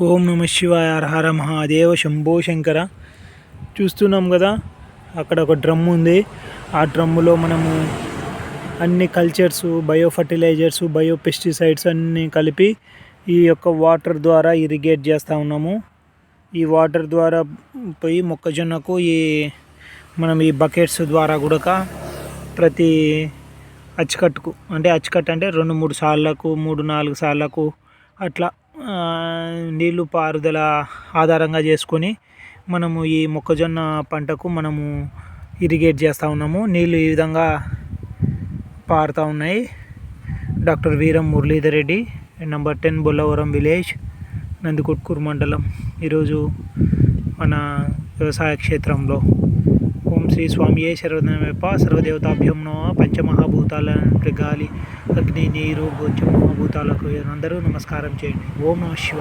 ఓం నమ శివాయ హర మహాదేవ శంభో శంకర. చూస్తున్నాం కదా అక్కడ ఒక డ్రమ్ ఉంది. ఆ డ్రమ్ములో మనము అన్ని cultures bio fertilisers bio pesticides అన్నీ కలిపి ఈ యొక్క వాటర్ ద్వారా ఇరిగేట్ చేస్తూ ఉన్నాము. ఈ వాటర్ ద్వారా పోయి మొక్కజొన్నకు ఈ మనం ఈ బకెట్స్ ద్వారా కూడా ప్రతి అచ్చకట్టుకు అంటే అచ్చకట్టు అంటే రెండు మూడు సార్లకు మూడు నాలుగు సార్లకు అట్లా నీళ్ళు పారుదల ఆధారంగా చేసుకొని మనము ఈ మొక్కజొన్న పంటకు మనము ఇరిగేట్ చేస్తూ ఉన్నాము. నీళ్ళు ఈ విధంగా పారుతూ ఉన్నాయి. Doctor Veeram Muralidhar Reddy number ten Bollavaram village Nandikotkuru మండలం. ఈరోజు మన వ్యవసాయ క్షేత్రంలో. ఓం శ్రీ స్వామియే శరవణమేప సర్వదేవతాభ్యం నో పంచమహాభూతాల గాలి. అగ్ని నీరు బొచ్చు మహాభూతాలకు అందరూ నమస్కారం చేయండి. ఓం నమ శివ